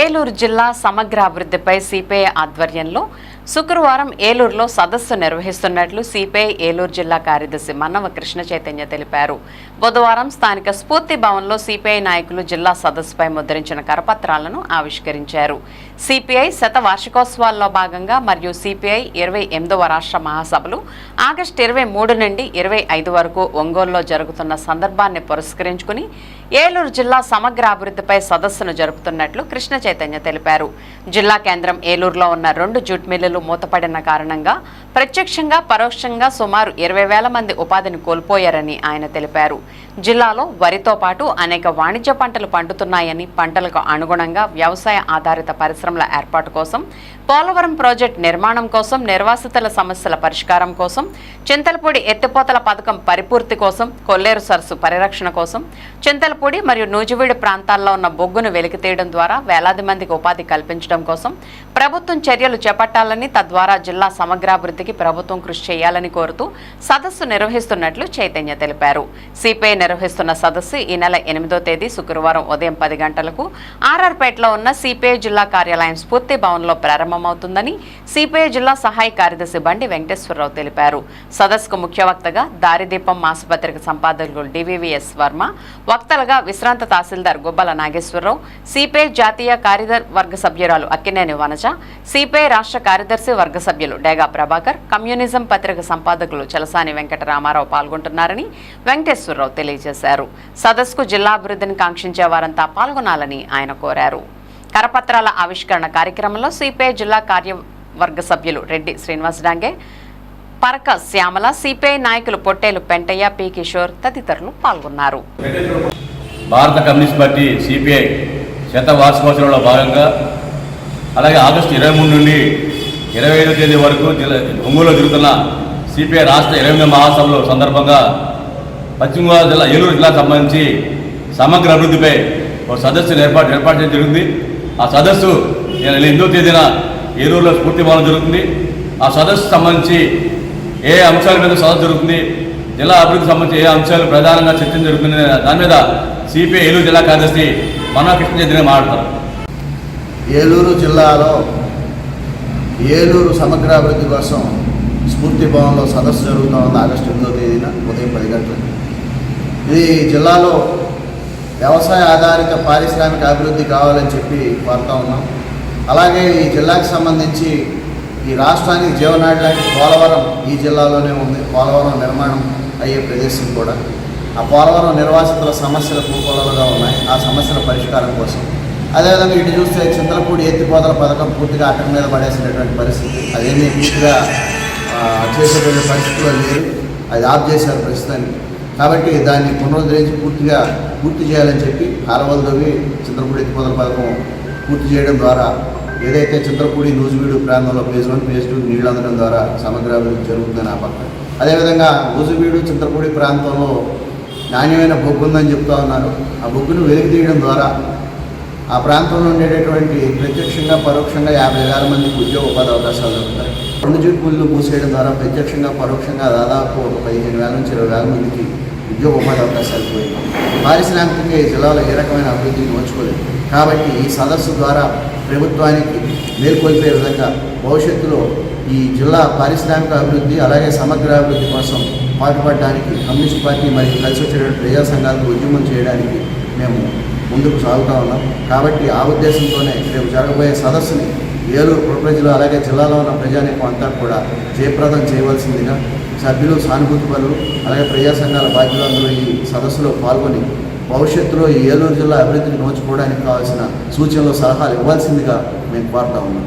ఏలూరు జిల్లా సమగ్ర అభివృద్ధిపై సిపిఐ ఆధ్వర్యంలో శుక్రవారం ఏలూరులో సదస్సు నిర్వహిస్తున్నట్లు సిపిఐ ఏలూరు జిల్లా కార్యదర్శి మన్నవ కృష్ణ చైతన్య తెలిపారు. బుధవారం స్థానిక స్ఫూర్తి భవన్లో సిపిఐ నాయకులు జిల్లా సదస్సుపై ముద్రించిన కరపత్రాలను ఆవిష్కరించారు. సిపిఐ శత వార్షికోత్సవాల్లో భాగంగా మరియు సిపిఐ ఇరవై ఎనిమిదవ రాష్ట్ర మహాసభలు ఆగస్టు ఇరవై మూడు నుండి ఇరవై ఐదు వరకు ఒంగోలులో జరుగుతున్న సందర్భాన్ని పురస్కరించుకుని ఏలూరు జిల్లా సమగ్ర అభివృద్ధిపై సదస్సును జరుపుతున్నట్లు కృష్ణ చైతన్య తెలిపారు. జిల్లా కేంద్రం ఏలూరులో ఉన్న రెండు జూట్ మిల్లులు మూతపడిన కారణంగా ప్రత్యక్షంగా పరోక్షంగా సుమారు ఇరవై వేల మంది ఉపాధిని కోల్పోయారని ఆయన తెలిపారు. జిల్లాలో వరితో పాటు అనేక వాణిజ్య పంటలు పండుతున్నాయని పంటలకు అనుగుణంగా వ్యవసాయ ఆధారిత పరిశ్రమల ఏర్పాటు కోసం పోలవరం ప్రాజెక్టు నిర్మాణం కోసం నిర్వాసితుల సమస్యల పరిష్కారం కోసం చింతలపూడి ఎత్తిపోతల పథకం పరిపూర్తి కోసం కొల్లేరు సరస్సు పరిరక్షణ కోసం చింతలపూడి మరియు నూజివీడు ప్రాంతాల్లో ఉన్న బొగ్గును వెలికితీయడం ద్వారా వేలాది మందికి ఉపాధి కల్పించడం కోసం ప్రభుత్వం చర్యలు చేపట్టాలని తద్వారా జిల్లా సమగ్రాభివృద్ధికి ప్రభుత్వం కృషి చేయాలని కోరుతూ సదస్సు నిర్వహిస్తున్నట్లు చైతన్య తెలిపారు. సిపిఐ నిర్వహిస్తున్న సదస్సు ఈ నెల ఎనిమిదో తేదీ శుక్రవారం ఉదయం పది గంటలకు ఆర్ఆర్పేటలో ఉన్న సిపిఐ జిల్లా కార్యాలయం స్ఫూర్తి భవన్లో ప్రారంభమవుతుందని సిపిఐ జిల్లా సహాయ కార్యదర్శి బండి వెంకటేశ్వరరావు తెలిపారు. సదస్సుకు ముఖ్య వక్తగా దారిదీపం మాసపత్రిక సంపాదకులు డివివిఎస్ వర్మ వక్తలుగా విశ్రాంత తహసీల్దార్ గుబ్బల నాగేశ్వరరావు సిపిఐ జాతీయ కార్యదర్శ వర్గ సభ్యురాలు అక్కినేని వనజ సిపిఐ రాష్ట్ర కార్యదర్శి వర్గ సభ్యులు డేగా ప్రభాకర్ కమ్యూనిజం పత్రిక సంపాదకులు చలసాని వెంకట రామారావు పాల్గొంటున్నారని వెంకటేశ్వరరావు తెలియజేశారు. సదస్సుకు జిల్లా అభివృద్ధిని కాంక్షించే వారంతా పాల్గొనాలని ఆయన కోరారు. కరపత్రాల ఆవిష్కరణ కార్యక్రమంలో సిపిఐ జిల్లా కార్యవర్గ సభ్యులు రెడ్డి శ్రీనివాస్ డాంగే పరక శ్యామల సిపిఐ నాయకులు పొట్టేలు పెంటయ్య పి కిషోర్ తదితరులు పాల్గొన్నారు. భారత కమ్యూనిస్ట్ పార్టీ సిపిఐ శత వార్షికోత్సవంలో భాగంగా అలాగే ఆగస్టు ఇరవై మూడు నుండి ఇరవై ఐదో తేదీ వరకు జిల్లా ఒంగోలులో జరుగుతున్న సిపిఐ రాష్ట్ర ఇరవై మహాసభలో సందర్భంగా పశ్చిమ గోదావరి జిల్లా ఏలూరు జిల్లాకు సంబంధించి సమగ్ర అభివృద్ధిపై ఒక సదస్సును ఏర్పాటు ఏర్పాటు చేయడం జరిగింది. ఆ సదస్సు నేను ఎనిమిదో తేదీన ఏలూరులో స్ఫూర్తి భవనం జరుగుతుంది. ఆ సదస్సు సంబంధించి ఏ అంశాల మీద సదస్సు జరుగుతుంది జిల్లా అభివృద్ధికి సంబంధించి ఏ అంశాలు ప్రధానంగా చర్చ జరుగుతుంది దాని మీద సిపిఐ ఏలూరు జిల్లా కార్యదర్శి మన కృష్ణ చైతన్య మాట్లాడతారు. ఏలూరు జిల్లాలో ఏలూరు సమగ్రాభివృద్ధి కోసం స్ఫూర్తి భవన్లో సదస్సు జరుగుతూ ఉంది ఆగస్టు ఎనిమిదో తేదీన ఉదయం పది గంటలకు. ఇది జిల్లాలో వ్యవసాయ ఆధారిత పారిశ్రామిక అభివృద్ధి కావాలని చెప్పి కోరుతా ఉన్నాం. అలాగే ఈ జిల్లాకు సంబంధించి ఈ రాష్ట్రానికి జీవనాడి లాంటి పోలవరం ఈ జిల్లాలోనే ఉంది. పోలవరం నిర్మాణం అయ్యే ప్రదేశం కూడా. ఆ పోలవరం నిర్వాసితుల సమస్యలు పూకోలలుగా ఉన్నాయి. ఆ సమస్యల పరిష్కారం కోసం అదేవిధంగా ఇటు చూస్తే చింతలపూడి ఎత్తిపోతల పథకం పూర్తిగా అటక మీద పడేసినటువంటి పరిస్థితి. అదేమీ పూర్తిగా చేసేటువంటి పరిస్థితిలో లేదు. అది ఆఫ్ చేశారు ప్రస్తుతానికి. కాబట్టి దాన్ని పునరుద్ధరించి పూర్తిగా పూర్తి చేయాలని చెప్పి కాలువలు తవ్వి చింతలపూడి ఎత్తిపోతల పథకం పూర్తి చేయడం ద్వారా ఏదైతే చింతలపూడి నూజివీడు ప్రాంతంలో ఫేజ్ వన్ ఫేజ్ టూ నీళ్ళు అందడం ద్వారా సమగ్రాభివృద్ధి జరుగుతుందని ఆ పక్క. అదేవిధంగా నూజివీడు చింతలపూడి ప్రాంతంలో నాణ్యమైన బొగ్గు ఉందని చెప్తా ఉన్నారు. ఆ బొగ్గును వెలికి తీయడం ద్వారా ఆ ప్రాంతంలో ఉండేటటువంటి ప్రత్యక్షంగా పరోక్షంగా యాభై వేల మందికి ఉద్యోగ ఉపాధి అవకాశాలు దొరుకుతాయి రెండు జూట్పుల్లు మూసేయడం ద్వారా ప్రత్యక్షంగా పరోక్షంగా దాదాపు ఒక పదిహేను వేల నుంచి ఇరవై వేల మందికి ఉద్యోగ ఉపాధి అవకాశాలు పోయింది పారిశ్రామికంగా ఈ జిల్లాలో ఏ రకమైన అభివృద్ధిని నోచుకోలేదు. కాబట్టి ఈ సదస్సు ద్వారా ప్రభుత్వానికి మేల్కొల్పే విధంగా భవిష్యత్తులో ఈ జిల్లా పారిశ్రామిక అభివృద్ధి అలాగే సమగ్ర అభివృద్ధి కోసం పాటుపడడానికి కమ్యూనిస్ట్ పార్టీ మరియు కలిసి వచ్చేటువంటి ప్రజా సంఘాలకు ఉద్యమం చేయడానికి మేము ముందుకు సాగుతూ ఉన్నాం. కాబట్టి ఆ ఉద్దేశంతోనే రేపు జరగబోయే సదస్సుని ఏలూరు పుర ప్రజలు అలాగే జిల్లాలో ఉన్న ప్రజానీకం అంతా కూడా జయప్రదం చేయవలసిందిగా సభ్యులు సానుభూతి పనులు అలాగే ప్రజా సంఘాల బాధ్యులందరూ ఈ సదస్సులో పాల్గొని భవిష్యత్తులో ఈ ఏలూరు జిల్లా అభివృద్ధిని నోచుకోవడానికి కావాల్సిన సూచనలు సలహాలు ఇవ్వాల్సిందిగా మేము కోరుతా ఉన్నాం.